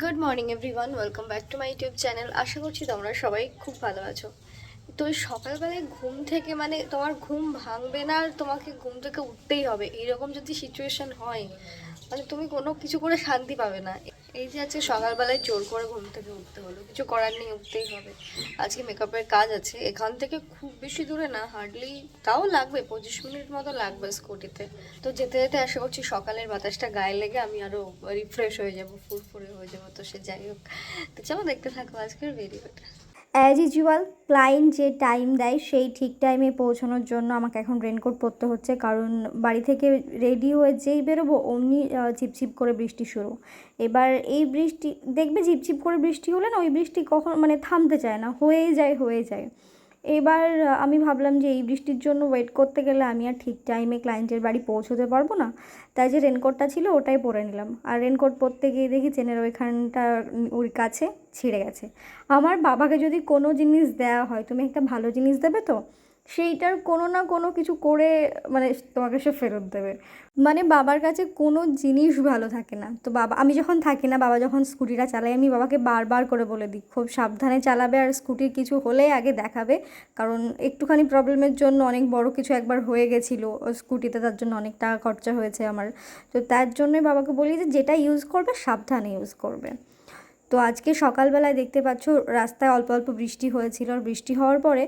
Good morning everyone welcome back to my YouTube channel আশা করছি তোমরা সবাই খুব ভালো আছো। তো সকালবেলায় ঘুম থেকে মানে তোমার ঘুম ভাঙবে না আর তোমাকে ঘুম থেকে উঠতেই হবে। এইরকম যদি সিচুয়েশন হয় মানে তুমি কোনো কিছু করে শান্তি পাবে না। এই যে আজকে সকালবেলায় জোর করে ঘুম থেকে উঠতে হলো, কিছু করার নেই, উঠতেই হবে। আজকে মেকআপের কাজ আছে, এখান থেকে খুব বেশি দূরে না হার্ডলি তাও লাগবে, পঁচিশ মিনিট মতো লাগবে স্কুটিতে তো যেতে যেতে আশা করছি সকালের বাতাসটা গায়ে লেগে আমি আরও রিফ্রেশ হয়ে যাব, ফুরফুরে হয়ে যাব, তো সে যাই হোক। তো চলো দেখতে থাকো আজকের ভিডিওটা অ্যাজ ইউজুয়াল ক্লায়েন্ট যে টাইম দেয় সেই ঠিক টাইমে পৌঁছানোর জন্য আমাকে এখন রেনকোট পরতে হচ্ছে। কারণ বাড়ি থেকে রেডি হয়ে যেই বেরোবো, অমনি ঝিপঝিপ করে বৃষ্টি শুরু। এবার এই বৃষ্টি, দেখবে ঝিপঝিপ করে বৃষ্টি হলে না, ওই বৃষ্টি কখন মানে থামতে চায় না, হয়েই যায় হয়ে যায়। এবার আমি ভাবলাম যে এই বৃষ্টির জন্য ওয়েট করতে গেলে আমি আর ঠিক টাইমে ক্লায়েন্টের বাড়ি পৌঁছতে পারব না। তাই যে রেনকোটটা ছিল ওটাই পরে নিলাম। আর রেনকোট পরতে গিয়ে দেখি চেনের ওইখানটা ওর কাছে ছিঁড়ে গেছে। আমার বাবাকে যদি কোনো জিনিস দেওয়া হয়, তুমি একটা ভালো জিনিস দেবে তো? সেইটার কোনো না কোনো কিছু করে মানে তোমাকে সে ফেরত দেবে। মানে বাবার কাছে কোনো জিনিস ভালো থাকে না। তো বাবা, আমি যখন থাকি না, বাবা যখন স্কুটিটা চালাই আমি বাবাকে বারবার করে বলে দিই, খুব সাবধানে চালাবে আর স্কুটির কিছু হলেই আগে দেখাবে। কারণ একটুখানি প্রবলেমের জন্য অনেক বড় কিছু একবার হয়ে গেছিল স্কুটিতে তার জন্য অনেক টাকা খরচা হয়েছে আমার। তো তার জন্যই বাবাকে বলি যে, যেটা ইউজ করবে, সাবধানে ইউজ করবে। তো আজকে সকালবেলায় দেখতে পাচ্ছ রাস্তায় অল্প অল্প বৃষ্টি হয়েছিল। আর বৃষ্টি হওয়ার পরে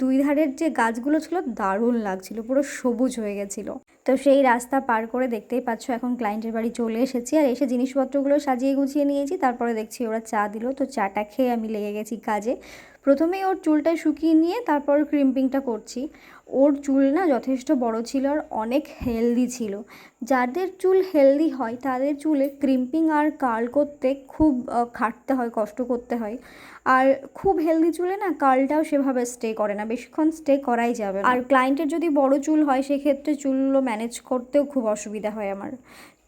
দুই ধারের যে গাছগুলো ছিল দারুণ লাগছিল, পুরো সবুজ হয়ে গেছিল। তো সেই রাস্তা পার করে দেখতেই পাচ্ছ এখন ক্লায়েন্টের বাড়ি চলে এসেছি। আর এসে জিনিসপত্রগুলো সাজিয়ে গুছিয়ে নিয়েছি, তারপরে দেখছি ওরা চা দিল। তো চাটা খেয়ে আমি লেগে গেছি কাজে। প্রথমেই ওর চুলটা শুকিয়ে নিয়ে তারপর ক্রিম্পিংটা করছি। ওর চুল না যথেষ্ট বড় ছিল আর অনেক হেলদি ছিল। যাদের চুল হেলদি হয়, তাদের চুলে ক্রিম্পিং আর কার্ল করতে খুব খাটতে হয়, কষ্ট করতে হয়। আর খুব হেলদি চুলে না কার্লটাও সেভাবে স্টে করে না, বেশিক্ষণ স্টে করাই যাবে আর ক্লায়েন্টের যদি বড় চুল হয়, সেক্ষেত্রে চুলগুলো ম্যানেজ করতেও খুব অসুবিধা হয় আমার।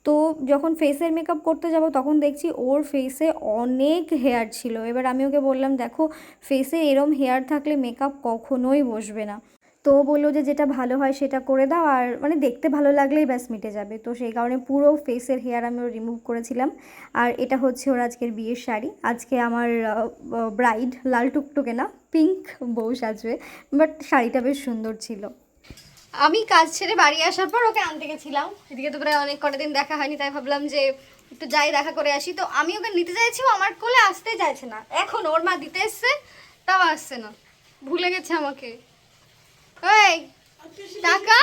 তো যখন ফেসের মেকআপ করতে যাব, তখন দেখছি ওর ফেসে অনেক হেয়ার ছিল। এবার আমি ওকে বললাম, দেখো ফেসে এরম হেয়ার থাকলে মেকআপ কখনোই বসবে না। তো বলল যে, যেটা ভালো হয় সেটা করে দাও। আর মানে দেখতে ভালো লাগলেই ব্যাস মিটে যাবে। তো সেই কারণে পুরো ফেসের হেয়ার আমি ওর রিমুভ করেছিলাম। আর এটা হচ্ছে ওর আজকের বিয়ের শাড়ি। আজকে আমার ব্রাইড লাল টুকটুকে না পিঙ্ক বউ সাজবে। বাট শাড়িটা বেশ সুন্দর ছিল। আমি কাজ ছেড়ে বাড়ি আসার পর ওকে আনতে গেছিলাম। এদিকে তো প্রায় অনেক কটা দিন দেখা হয়নি তাই ভাবলাম যে একটু যাই দেখা করে আসি। তো আমি ওকে নিতে চাইছি আমার কোলে আসতে চাইছে না। এখন ওর মা দিতে এসছে তাও আসছে না। ভুলে গেছে আমাকে। এই টাকা?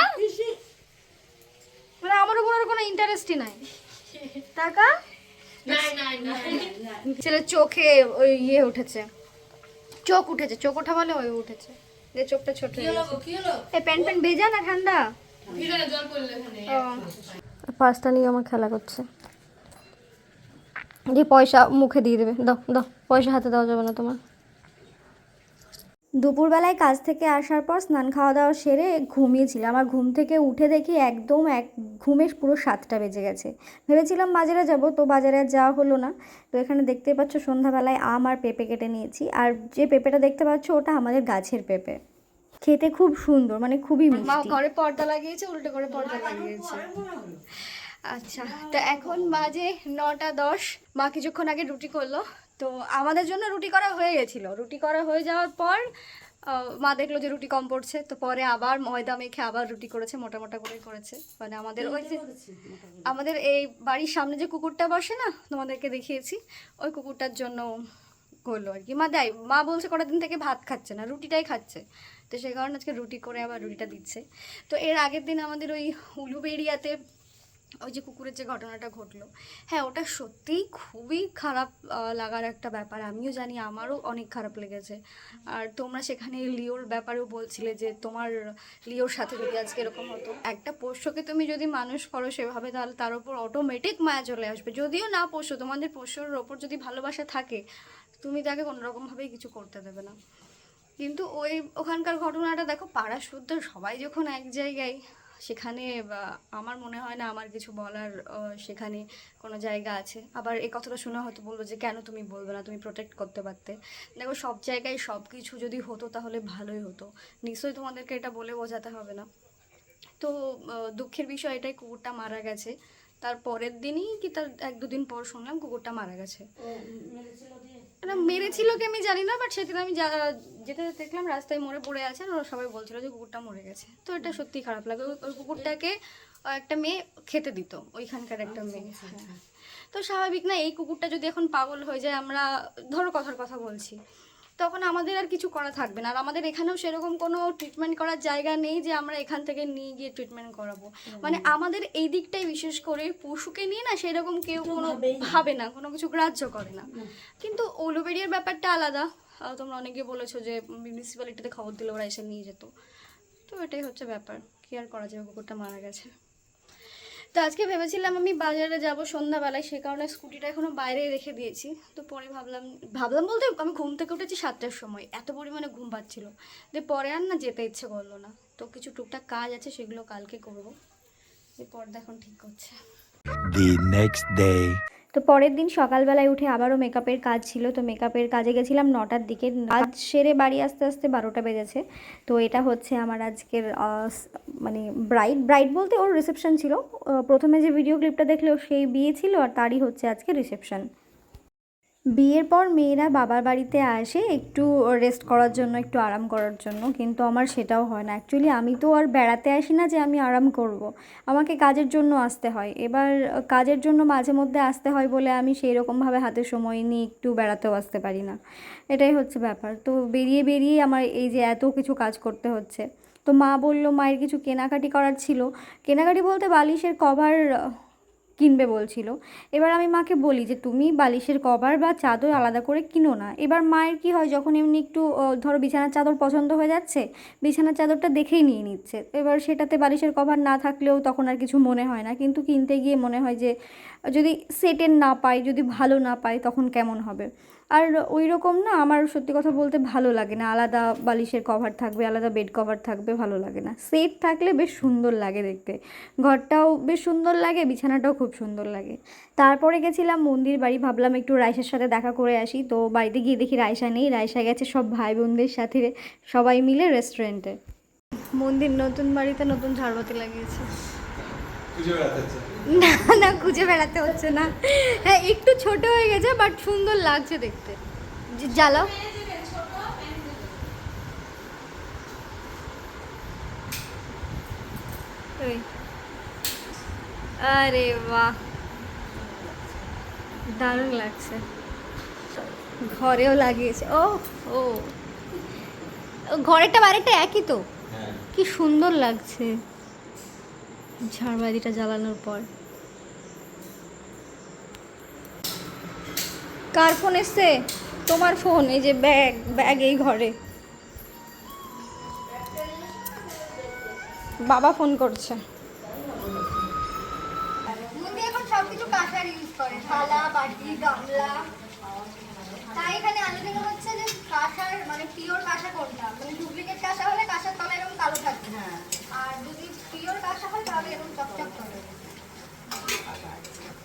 মানে আমার উপর ওর কোনো ইন্টারেস্টই নাই। টাকা? ছেলের চোখে ওই ইয়ে উঠেছে। চোখ উঠেছে চোখ ওঠা বলে ওই উঠেছে। যে চোখটা ছোট হয়ে গেছে। এই প্যান্ট প্যান্ট ভেজা না ঠান্ডা? ও। পাঁচটা নিয়ে আমার খেলা করছে। যে পয়সা মুখে দিয়ে দেবে। দাও দাও পয়সা হাতে দেওয়া যাবে না তোমার। দুপুরবেলায় কাজ থেকে আসার পর স্নান খাওয়া দাওয়া সেরে ঘুমিয়েছিলাম। আমার ঘুম থেকে উঠে দেখি একদম এক ঘুমে পুরো সাতটা বেজে গেছে। ভেবেছিলাম বাজারে যাব তো বাজারে আর যাওয়া হলো না। তো এখানে দেখতে পাচ্ছ সন্ধ্যাবেলায় আম আর পেঁপে কেটে নিয়েছি। আর যে পেঁপেটা দেখতে পাচ্ছ ওটা আমাদের গাছের পেঁপে। খেতে খুব সুন্দর মানে খুবই মিষ্টি। ঘরে পর্দা লাগিয়েছে উল্টো করে পর্দা লাগিয়েছে। আচ্ছা তো এখন বাজে নটা দশ। মা কিছুক্ষণ আগে রুটি করল। তো আমাদের জন্য রুটি করা হয়ে গেছিল। রুটি করা হয়ে যাওয়ার পর মা দেখল যে রুটি কম পড়ছে, তো পরে আবার ময়দা মেখে আবার রুটি করেছে মোটা মোটা করে করেছে। মানে আমাদের ওই যে আমাদের এই বাড়ির সামনে যে কুকুরটা বসে না, তোমাদেরকে দেখিয়েছি, ওই কুকুরটার জন্য করল আর কি। মা দেয়, মা বলছে কটা দিন থেকে ভাত খাচ্ছে না, রুটিটাই খাচ্ছে। তো সেই কারণে আজকে রুটি করে আবার রুটিটা দিচ্ছে। তো এর আগের দিন আমাদের ওই উলুবেড়িয়াতে ওই যে কুকুরের যে ঘটনাটা ঘটলো। হ্যাঁ ওটা সত্যিই খুবই খারাপ লাগার একটা ব্যাপার। আমিও জানি, আমারও অনেক খারাপ লেগেছে। আর তোমরা সেখানে লিওর ব্যাপারেও বলছিলে যে তোমার লিওর সাথে যদি আজকে এরকম হতো। একটা পোষ্যকে তুমি যদি মানুষ করো সেভাবে, তাহলে তার উপর অটোমেটিক মায়া চলে আসবে। যদিও না পোষ্য, তোমাদের পোষ্যর ওপর যদি ভালোবাসা থাকে, তুমি তাকে কোনোরকমভাবেই কিছু করতে দেবে না। কিন্তু ওই ওখানকার ঘটনাটা, দেখো, পাড়া শুদ্ধ, সবাই যখন এক জায়গায় সেখানে আমার মনে হয় না আমার কিছু বলার সেখানে কোনো জায়গা আছে। আবার এই কথাটা শুনে হয়তো বলব যে, কেন তুমি বলবে না? তুমি প্রোটেক্ট করতে পারতে। দেখো, সব জায়গায় সব কিছু যদি হতো তাহলে ভালোই হতো। নিশ্চয়ই তোমাদেরকে এটা বলে বোঝাতে হবে না। তো দুঃখের বিষয় এটাই কুকুরটা মারা গেছে। তার পরের দিনই কি তার এক দুদিন পর শুনলাম কুকুরটা মারা গেছে। না মেরেছিল কি আমি জানি না বাট সেদিন আমি যেতে যেতে দেখলাম রাস্তায় মরে পড়ে আছে আর ওরা সবাই বলছিল যে কুকুরটা মরে গেছে। তো এটা সত্যি খারাপ লাগে। ওই কুকুরটাকে একটা মেয়ে খেতে দিত ওইখানকার একটা মেয়ে। হ্যাঁ। তো স্বাভাবিক না এই কুকুরটা যদি এখন পাগল হয়ে যায় আমরা ধরো কথার কথা বলছি। তখন আমাদের আর কিছু করা থাকবে না। আর আমাদের এখানেও সেরকম কোনো ট্রিটমেন্ট করার জায়গা নেই যে আমরা এখান থেকে নিয়ে গিয়ে ট্রিটমেন্ট করাবো। মানে আমাদের এই দিকটাই বিশেষ করে পশুকে নিয়ে না সেরকম কেউ কোনো ভাবে না কোনো কিছু গ্রাহ্য করে না। কিন্তু ওলোবেরিয়ার ব্যাপারটা আলাদা। তোমরা অনেকে বলেছ যে মিউনিসিপ্যালিটিতে খবর দিলে ওরা এসে নিয়ে যেত। তো এটাই হচ্ছে ব্যাপার। কি আর করা যাবে? কুকুরটা মারা গেছে। তো আজকে ভেবেছিলাম আমি বাজারে যাব সন্ধ্যাবেলায়, সে কারণে স্কুটিটা এখনও বাইরে রেখে দিয়েছি। তো পরে ভাবলাম ভাবলাম বলতে আমি ঘুম থেকে উঠেছি সাতটার সময়, এত পরিমাণে ঘুম পাচ্ছিল। যে পরে আর না যেতে ইচ্ছে করল না। তো কিছু টুকটাক কাজ আছে, সেগুলো কালকে করব। পর্দা এখন ঠিক করছে। The next day. তো পরের দিন সকালবেলায় উঠে আবারও মেকআপের কাজ ছিল। তো মেকআপের কাজে গেছিলাম নটার দিকে। কাজ সেরে বাড়ি আসতে আসতে বারোটা বেজেছে। তো এটা হচ্ছে আমার আজকের মানে ব্রাইট ব্রাইট বলতে ওর রিসেপশন ছিল। প্রথমে যে ভিডিও ক্লিপটা দেখল সেই বিয়ে ছিল আর তারই হচ্ছে আজকে রিসেপশন বিয়ের পর মেয়েরা বাবার বাড়িতে আসে একটু রেস্ট করার জন্য, একটু আরাম করার জন্য, কিন্তু আমার সেটাও হয় না। অ্যাকচুয়ালি আমি তো আর বেড়াতে আসি না যে আমি আরাম করব। আমাকে কাজের জন্য আসতে হয়। এবার কাজের জন্য মাঝে মধ্যে আসতে হয় বলে আমি সেই রকমভাবে হাতে সময় নিয়ে একটু বেড়াতেও আসতে পারি না। এটাই হচ্ছে ব্যাপার। তো বেরিয়ে বেরিয়ে আমার এই যে এত কিছু কাজ করতে হচ্ছে। তো মা বলল, মায়ের কিছু কেনাকাটি করার ছিল? কেনাকাটি বলতে বালিশের কভার কিনবে বলছিল। এবার আমি মাকে বলি যে, তুমি বালিশের কভার বা চাদর আলাদা করে কিনো না। এবার মায়ের কি হয়, যখন এমনি একটু ধরো বিছানার চাদর পছন্দ হয়ে যাচ্ছে, বিছানার চাদরটা দেখেই নিয়ে নিচ্ছে। এবার সেটাতে বালিশের কভার না থাকলেও তখন আর কিছু মনে হয় না। কিন্তু কিনতে গিয়ে মনে হয় যে, যদি সেটের না পাই, যদি ভালো না পাই, তখন কেমন হবে? আর ওই রকম না আমার সত্যি কথা বলতে ভালো লাগে না। আলাদা বালিশের কভার থাকবে, আলাদা বেড কভার থাকবে, ভালো লাগে না। সেট থাকলে বেশ সুন্দর লাগে দেখতে। ঘরটাও বেশ সুন্দর লাগে, বিছানাটাও খুব সুন্দর লাগে। তারপরে গেছিলাম মন্দির বাড়ি, ভাবলাম একটু রাইসার সাথে দেখা করে আসি। তো বাড়িতে গিয়ে দেখি রাইসা নেই, রাইসা গেছে সব ভাই বোনদের সাথে, সবাই মিলে রেস্টুরেন্টে মন্দির নতুন বাড়িতে নতুন ঝাড়বাতি লাগিয়েছে। না না খুঁজে বেড়াতে হচ্ছে না। হ্যাঁ একটু ছোট হয়ে গেছে বাট সুন্দর লাগছে দেখতে। জ্বালাও। আরে বাহ। দারুণ লাগছে। ঘরেও লাগিয়েছে। ও ও। ঘরেরটা বাইরেটা একই তো? কি সুন্দর লাগছে। ঝাড়বাতিটা জ্বালানোর পর। কার ফোন এসছে? তোমার ফোন এই যে ব্যাগ ব্যাগ এই ঘরে। বাবা ফোন করছে। তাই এখানে আলোচনা হচ্ছে যে কাঁসার মানে পিওর কাঁসা কোনটা? মানে ডুপ্লিকেট কাঁসা হলে কাঁসার তলা এরকম কালো থাকবে। আর যদি পিওর কাঁসা হয় তাহলে এরকম চকচক করে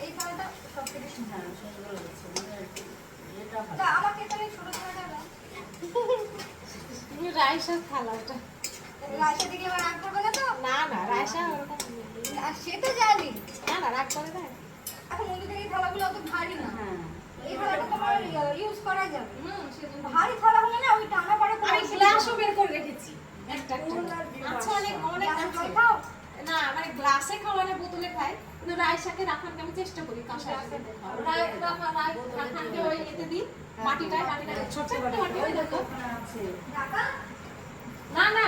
এই থালাটা সব থেকে সুন্দর তা আমাকে তাহলে ছোট থালাটা দাও রাইসা থালাটা রাইসা দিকে এবার রাগ করবে না তো? না না রাইসা ওরকম সে তো জানি না না রাগ করে দেয়। এখন মন্দিরের এই থালাগুলো অত ভারী না। হ্যাঁ। এই থালাটা তোমার ইউজ করা যাবে। হুম, ভারী থালা হলে না ওই টানা পড়ে আমি গ্লাসও বের করে রেখেছি। একটা একটা। আচ্ছা অনেক অনেক আছে। না মানে গ্লাসে খাওয়া না বোতলে খাই কিন্তু রাইসাকে রাখানকে আমি চেষ্টা করি কাঁসা রাখানকে ওই এতে দিই। মাটিটায় মাটিটায় ছোট ছোট মাটি। ওই দেখো। না না।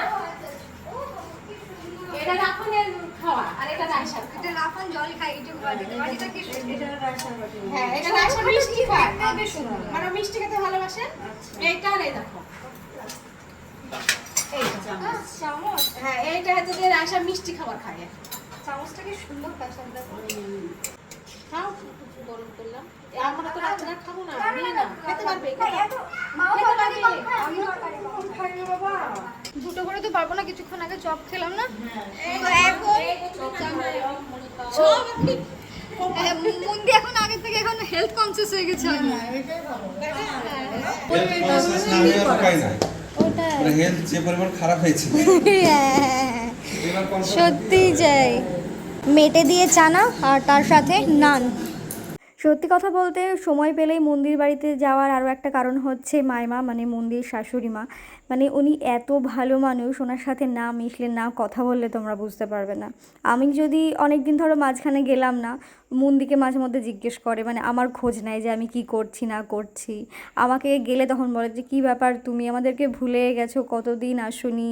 এটা রাখনের খাওয়া আর এটা জল বাটিটা কি হ্যাঁ এটা রাইসা মিষ্টি খায়। বেশ সুন্দর। মানে মিষ্টি খেতে ভালোবাসে? এইটা আর এই দেখো। এইটা চামচ। হ্যাঁ এইটা হচ্ছে যে রাইসা মিষ্টি খাবার খায়। চামচটা কি সুন্দর কাঁসারটা খাও গরম করলাম। আমরা তো রাত্রে খাব না নিয়ে নাও খেতে পারবে দুটো করে তো পারব না কিছুক্ষণ আগে চপ খেলাম না। মুন্দি এখন আগে থেকে এখন হেলথ কনসিয়াস হয়ে গেছে হয়ে ওটা মানে হেলথ যে পরিমাণ খারাপ হয়েছে। সত্যি যাই মেটে দিয়ে চানা আর তার সাথে নান। সত্যি কথা বলতে সময় পেলেই মন্দির বাড়িতে যাওয়ার আরও একটা কারণ হচ্ছে মায়মা মানে মন্দির শাশুড়ি মা। মানে উনি এত ভালো মানুষ ওনার সাথে না মিশলে না কথা বললে তোমরা বুঝতে পারবে না। আমি যদি অনেক দিন ধরো মাঝখানে গেলাম না মন্দিকে মাঝে মধ্যে জিজ্ঞেস করে মানে আমার খোঁজ নেয় যে আমি কি করছি না করছি। আমাকে গেলে তখন বলে যে কী ব্যাপার? তুমি আমাদেরকে ভুলে গেছো কতদিন আসুনি?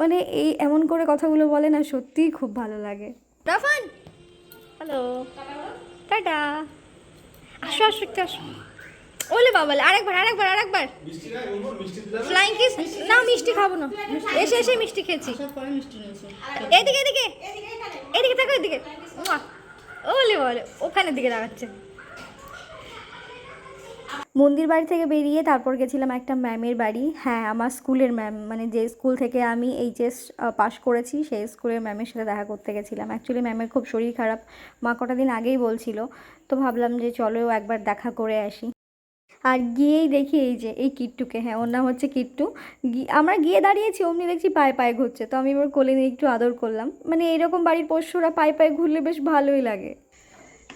মানে এই এমন করে কথাগুলো বলে না সত্যিই খুব ভালো লাগে। রাফান! হ্যালো। টাটা। আসো আসো একটু আসো। ওলে বাবা আরেকবার আরেকবার আরেকবার। ফ্লাইং কিস না মিষ্টি খাব না। এসে এসে মিষ্টি খেয়েছি। এদিকে এদিকে। এদিকে থাকো এদিকে। ওলে বলে ওখানের দিকে দাঁড়াচ্ছে। মন্দির বাড়ি থেকে বেরিয়ে তারপর গেছিলাম একটা ম্যামের বাড়ি। হ্যাঁ আমার স্কুলের ম্যাম মানে যে স্কুল থেকে আমি এইচএস পাশ করেছি, সেই স্কুলের ম্যামের সাথে দেখা করতে গেছিলাম। অ্যাকচুয়ালি ম্যামের খুব শরীর খারাপ, মা কটা দিন আগেই বলছিল। তো ভাবলাম যে চলো একবার দেখা করে আসি। আর গিয়েই দেখি এই যে, এই কিট্টুকে। হ্যাঁ ওর নাম হচ্ছে কিট্টু। আমরা গিয়ে দাঁড়িয়েছি, অমনি দেখছি পায়ে পায়ে ঘুরছে। তো আমি এবার কোলে নিয়ে একটু আদর করলাম। মানে এরকম বাড়ির পোষ্যরা পায়ে পায়ে ঘুরলে বেশ ভালোই লাগে।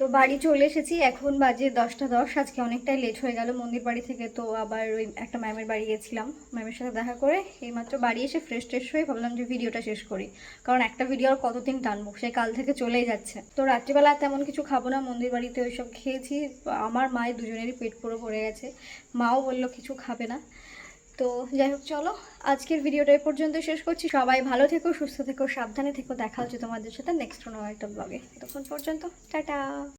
তো বাড়ি চলে এসেছি, এখন বাজে দশটা দশ, আজকে অনেকটাই লেট হয়ে গেল মন্দির বাড়ি থেকে, তো আবার ওই একটা ম্যামের বাড়ি গেছিলাম ম্যামের সাথে দেখা করে এইমাত্র বাড়ি এসে ফ্রেশ ট্রেশ হয়ে ভাবলাম যে ভিডিওটা শেষ করি, কারণ একটা ভিডিও আর কতদিন টানবো, সে কাল থেকে চলেই যাচ্ছে। তো রাত্রিবেলা তেমন কিছু খাব না, মন্দির বাড়িতে ওইসব খেয়েছি, আমার মায়ের দুজনেরই পেট পুরো ভরে গেছে, মাও বলল কিছু খাবে না। তো যাই হোক, চলো। আজকের ভিডিওটা এ পর্যন্ত শেষ করছি। সবাই ভালো থেকো, সুস্থ থেকো, সাবধানে থেকো। দেখা হচ্ছে তোমাদের সাথে নেক্সট কোনো একটা ব্লগে তখন পর্যন্ত, টাটা।